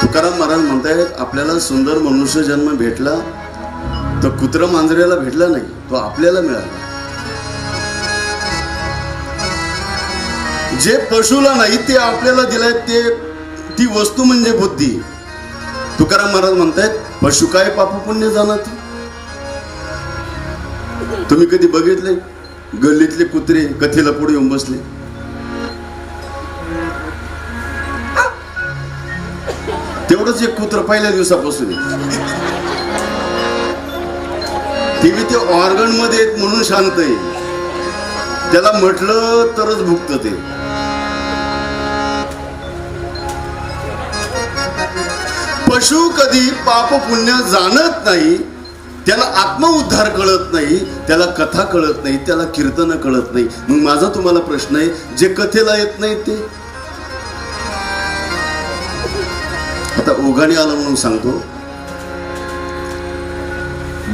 तुकाराम महाराज म्हणतायत आपल्याला सुंदर मनुष्य जन्म भेटला तर कुत्र मांजरेला भेटला नाही तो आपल्याला मिळाला. जे पशुला नाही ते आपल्याला दिलाय ते ती वस्तू म्हणजे बुद्धी. तुकाराम महाराज म्हणतायत पशु काय पाप पुण्य जाणार तुम्ही कधी बघितले गल्लीतले कुत्रे कथेला पुढे येऊन बसले. एवढंच एक कुत्र पहिल्या दिवसापासून ती ते बी ते ऑर्गनमध्ये म्हणून शांत आहे. त्याला म्हटलं तरच भुकत ते. पशु कधी पाप पुण्य जाणत नाही त्याला आत्मउद्धार कळत नाही त्याला कथा कळत नाही त्याला कीर्तन कळत नाही. मग माझा तुम्हाला प्रश्न आहे जे कथेला येत नाही ते? आता ओघाने आला म्हणून सांगतो.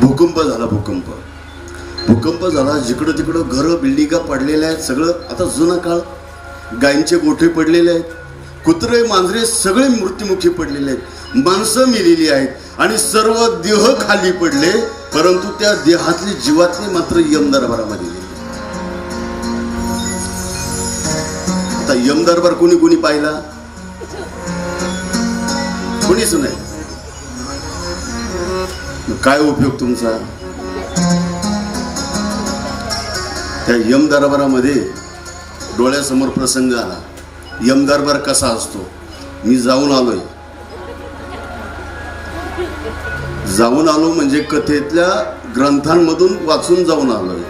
भूकंप झाला भूकंप. भूकंप झाला जिकडं तिकडं घरं बिल्डिंगा पडलेल्या आहेत सगळं. आता जुना काळ. गायींचे गोठे पडलेले आहेत. कुत्रे मांजरे सगळे मृत्युमुखी पडलेले आहेत. माणसं मिलेली आहेत. आणि सर्व देह खाली पडले परंतु त्या देहातली जीवातली मात्र यम दरबारामध्ये आता यम दरबार कोणी कोणी पाहिला? कोणीच नाही. काय उपयोग तुमचा? त्या यम दरबारामध्ये डोळ्यासमोर प्रसंग आला. यम दरबार कसा असतो? मी जाऊन आलोय. जाऊन आलो म्हणजे कथेतल्या ग्रंथांमधून वाचून जाऊन आलोय.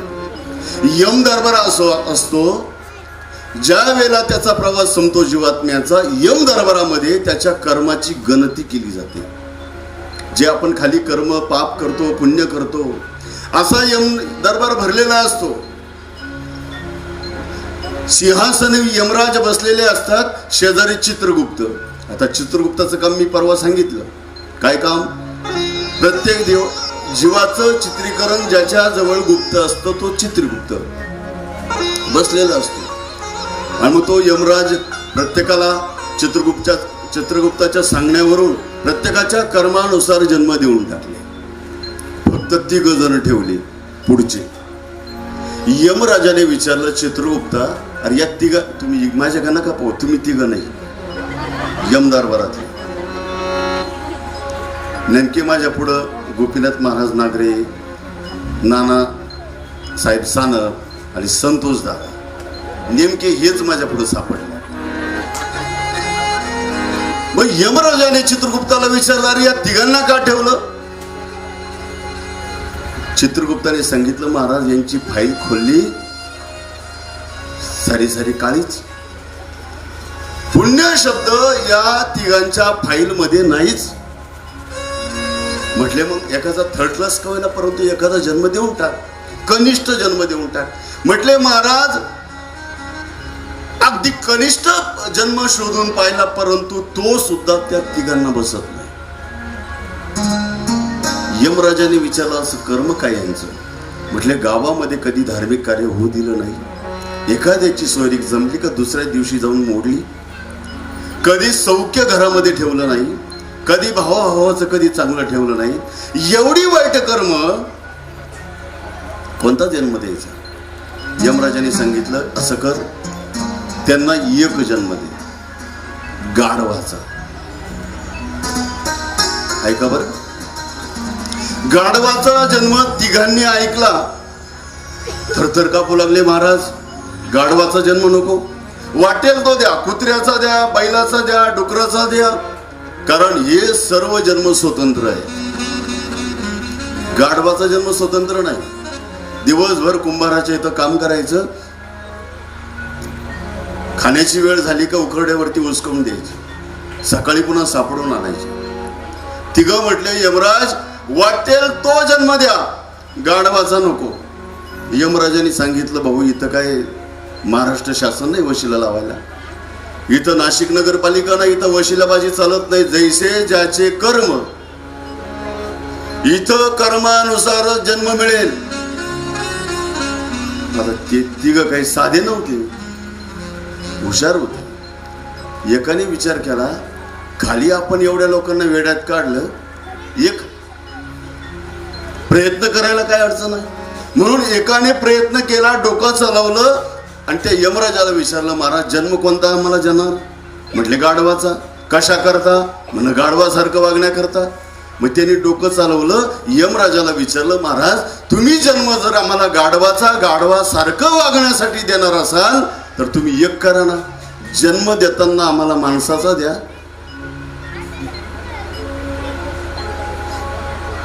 यम दरबार असो असतो ज्या वेळेला त्याचा प्रवास संपतो जीवात्म्याचा यम दरबारामध्ये त्याच्या कर्माची गणती केली जाते. जे आपण खाली कर्म पाप करतो पुण्य करतो असा यम दरबार भरलेला असतो. सिंहासन यमराज बसलेले असतात शेजारी चित्रगुप्त. आता चित्रगुप्ताचं काम मी परवा सांगितलं. काय काम? प्रत्येक देव जीवाचं चित्रीकरण ज्याच्या जवळ गुप्त असतं तो चित्रगुप्त बसलेला असतो. आणि मग तो यमराज प्रत्येकाला चित्रगुप्तच्या चित्रगुप्ताच्या सांगण्यावरून प्रत्येकाच्या कर्मानुसार जन्म देऊन टाकले. फक्त ती गजन ठेवली पुढचे. यमराजाने विचारलं चित्रगुप्ता अरे या तिघा तुम्ही माझ्या का नका पाहू तुम्ही तिघ नाही? यम नेमके माझ्या पुढं गोपीनाथ महाराज नागरे नाना साहेब सानप आणि संतोष दादा नेमके हेच माझ्या पुढे सापडले. मग यमराजाने चित्रगुप्ताला विचारलं अरे या तिघांना का ठेवलं? चित्रगुप्ताने सांगितलं महाराज यांची फाईल खोलली. सारी सारी काळीच. पुण्य शब्द या तिघांच्या फाईल मध्ये नाहीच. म्हटले मग एखादा थर्ड क्लास का होईना परंतु एखादा जन्म देऊन टाक. कनिष्ठ जन्म देऊन टाक. म्हटले महाराज अगदी कनिष्ठ जन्म शोधून पाहिला परंतु तो सुद्धा त्या तिघांना बसत नाही. यमराजाने विचारलं असं कर्म काय यांचं? म्हटले गावामध्ये कधी धार्मिक कार्य होऊ दिलं नाही. एखाद्याची सोयरीक जमली का दुसऱ्या दिवशी जाऊन मोडली? कधी सौख्य घरामध्ये ठेवलं नाही कधी भावाभावाचं कधी चांगलं ठेवलं नाही. एवढी वाईट कर्म कोणता जन्म द्यायचा? यमराजाने सांगितलं असं कर त्यांना एक जन्म दे गाढवाचा. ऐका बर. गाढवाचा जन्म तिघांनी ऐकला. थरथर कापू लागले महाराज. गाढवाचा जन्म नको. वाटेल तो द्या कुत्र्याचा द्या बैलाचा द्या डुकराचा द्या. कारण हे सर्व जन्म स्वतंत्र आहे. गाढवाचा जन्म स्वतंत्र नाही. दिवसभर कुंभाराच्या इथं काम करायचं खाण्याची वेळ झाली का उखरड्यावरती उचकून द्यायची. सकाळी पुन्हा सापडून आणायची. तिघं म्हटले यमराज वाटेल तो जन्म द्या. गाढवाचा नको. यमराजांनी सांगितलं भाऊ इथं काय महाराष्ट्र शासन नाही वशिला लावायला. इथं नाशिक नगरपालिका नाही इथं वशिलाबाजी चालत नाही. जैसे ज्याचे कर्म इथं कर्मानुसार जन्म मिळेल. आता ते तिघ काही साधे नव्हते. हुशार होते. एकाने विचार केला खाली आपण एवढ्या लोकांना वेड्यात काढलं एक प्रयत्न करायला काय अडचण आहे? म्हणून एकाने प्रयत्न केला डोकं चालवलं आणि त्या यमराजाला विचारलं महाराज जन्म कोणता आम्हाला जन्म म्हटले गाढवाचा. कशा करता? म्हण गाढवासारखं वागण्याकरता मग त्यांनी डोकं चालवलं यमराजाला विचारलं महाराज तुम्ही जन्म जर आम्हाला गाढवाचा गाढवासारखं वागण्यासाठी देणार असाल तर तुम्ही एक करा ना. जन्म देताना आम्हाला माणसाचा द्या.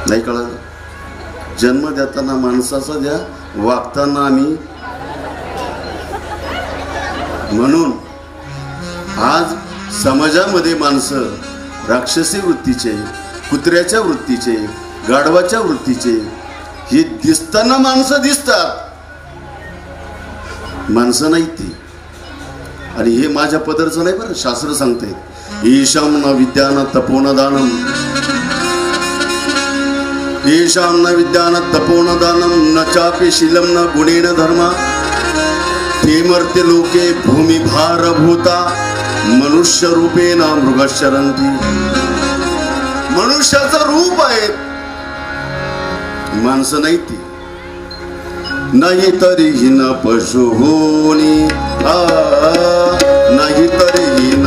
नाही कळालं? जन्म देताना माणसाचा द्या वागताना आम्ही. म्हणून आज समाजामध्ये माणसं राक्षसी वृत्तीचे कुत्र्याच्या वृत्तीचे गाढवाच्या वृत्तीचे हे दिसताना माणसं दिसतात. माणसं नाहीत ती. आणि हे माझ्या पदरचं नाही बरं शास्त्र सांगते. ईशाम न विद्यान तपोन दानम. ईशाम न विद्यान तपोनदानं न चापि शीलं न गुणेन धर्मा. ते मर्त्य लोके भूमिभारभूता मनुष्य रूपेण मृगशरंती मनुष्याचं रूप आहे. माणसं नाही ती. नाही तरीही न पशु होणी आ, नाही तरी न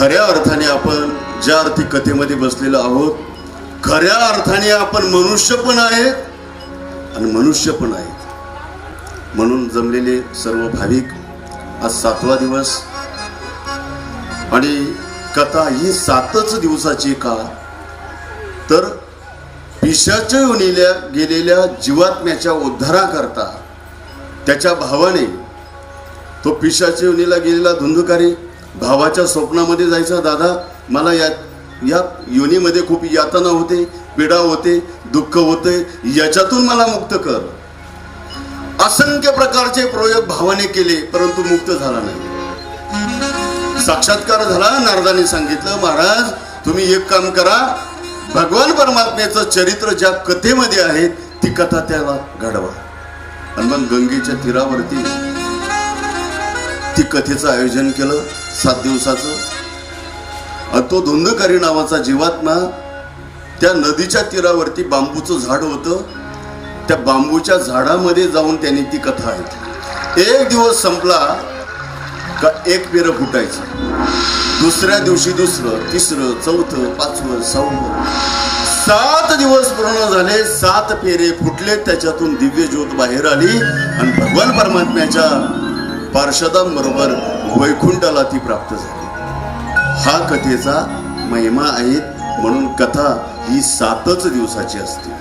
खऱ्या अर्थाने आपण ज्या अर्थी कथेमध्ये बसलेलो आहोत खऱ्या अर्थाने आपण मनुष्य पण आहेत आणि मनुष्य पण आहेत. म्हणून जमलेले सर्व भाविक आज सातवा दिवस आणि कथा ही सातच दिवसाची का? तर पिशाच्या योनीला गेलेल्या जीवात्म्याच्या उद्धाराकरता त्याच्या भावाने तो पिशाच्या योनीला गेलेला धुंधकारी भावाच्या स्वप्नामध्ये जायचा दादा मला या या योनीमध्ये खूप यातना होते पीडा होते दुःख होते याच्यातून मला मुक्त कर. असंख्य प्रकारचे प्रयोग भावाने केले परंतु मुक्त झाला नाही. साक्षात्कार झाला नारदाने सांगितलं महाराज तुम्ही एक काम करा भगवान परमात्म्याचं चरित्र ज्या कथेमध्ये आहे ती कथा त्याला घडवा. आणि मग गंगेच्या तीरावरती ती कथेचं आयोजन केलं. सात दिवसाचं. तो धुंदकारी नावाचा जीवात्मा त्या नदीच्या तीरावरती बांबूचं झाड होतं. त्या बांबूच्या झाडामध्ये जाऊन त्यांनी ती कथा ऐकली. एक दिवस संपला का एक पेरं फुटायचं. दुसऱ्या दिवशी दुसरं तिसरं चौथं पाचवं सहावं. सात दिवस पूर्ण झाले. सात पेरे फुटले. त्याच्यातून दिव्य ज्योत बाहेर आली. आणि भगवान परमात्म्याच्या पार्षदांबरोबर वैकुंठाला ती प्राप्त झाली. हा कथेचा महिमा आहे म्हणून कथा ही सातच दिवसाची असते.